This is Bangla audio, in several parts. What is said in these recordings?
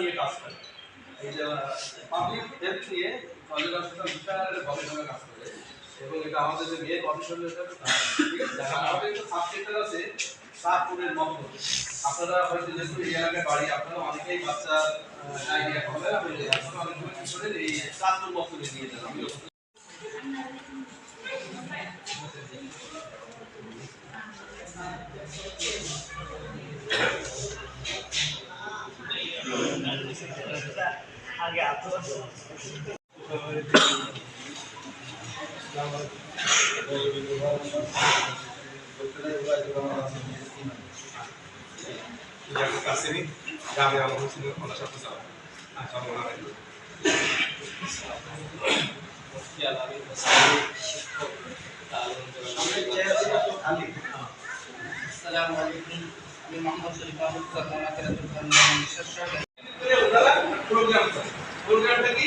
নিয়ে কাজ করে। এই যে পাবলিক হেলথ নিয়ে কলেজ হাসপাতাল বিশাল গবেষণা কাজ করে। এবং এটা আমাদের যে মেয়ে গবেষণা ঠিক আছে? আমাদের একটা সাবজেক্টর আছে সাতপুরের মতো। আপনারা হয়তো যেহেতু এই এলাকায় বাড়ি, আপনারা অনেকেই বাচ্চা আইডিয়া হবে আপনারা অনেক সময় এই সাতপুর মতো নিয়ে যান আমি আসসালামু আলাইকুম। আমি মোহাম্মদ শরীফুল কর্মনা কেরাতুল কর্মনা বিশ্বাস করে ওনারা প্রোগ্রাম করে প্রোগ্রামটা কি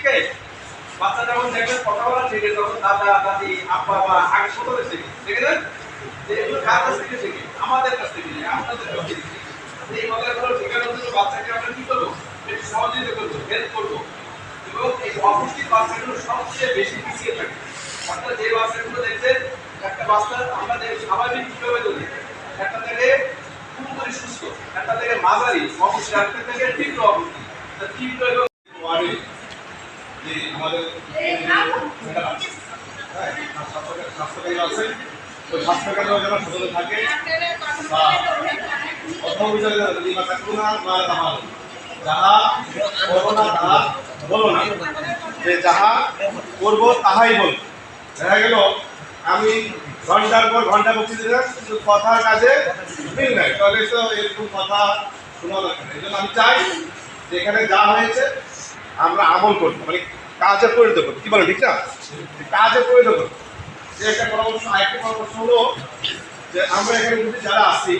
ঠিক আছে বাচ্চা যখন দেখবেন, কথা বলা শিখে তখন দাদা, দাদি, আব্বা বা আগে ছোট শিখে শিখে এগুলো কার কাছ থেকে শিখে? আমাদের কাছ থেকে শিখে, আপনাদের কাছ থেকে শিখে। এই কথাগুলো শেখানোর জন্য বাচ্চাকে আমরা কি করব? একটু সহযোগিতা করব হেল্প করব। এবং এই অপুষ্টির বাচ্চাগুলো সবচেয়ে বেশি পিছিয়ে থাকে। অর্থাৎ যে বাচ্চাগুলো দেখছেন একটা বাচ্চা আমরা স্বাভাবিক কীভাবে ধরি একটা থেকে পুরোপুরি সুস্থ, একটা থেকে মাঝারি, অপুষ্টি একটা থেকে তীব্র অপুষ্টি। তীব্র এবং ওয়ার্ডে যে আমাদের ম্যাডাম আছে হ্যাঁ থাকে, বা প্রথম না যাহা যে যাহা করব তাহাই দেখা আমি ঘণ্টার পর ঘণ্টা বক্তৃতা দিলাম কিন্তু কথার কাজে মিল নাই। তাহলে তো এরকম কথা শোনা দরকার এই জন্য আমি চাই যে এখানে যা হয়েছে, আমরা আমল করব মানে কাজে পরিণত করব কি বলো, ঠিক না? কাজে পরিণত করব যে একটা পরামর্শ, আরেকটা পরামর্শ হলো যে আমরা এখানে যারা আছি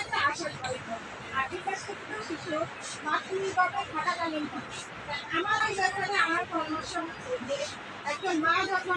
একটা আসার পরে আর বিকাশ ক্ষেত্রে শিশু মাতৃগত থাকাকালীন আমার এই ব্যাপারে আমার পরামর্শ হচ্ছে একজন মা যখন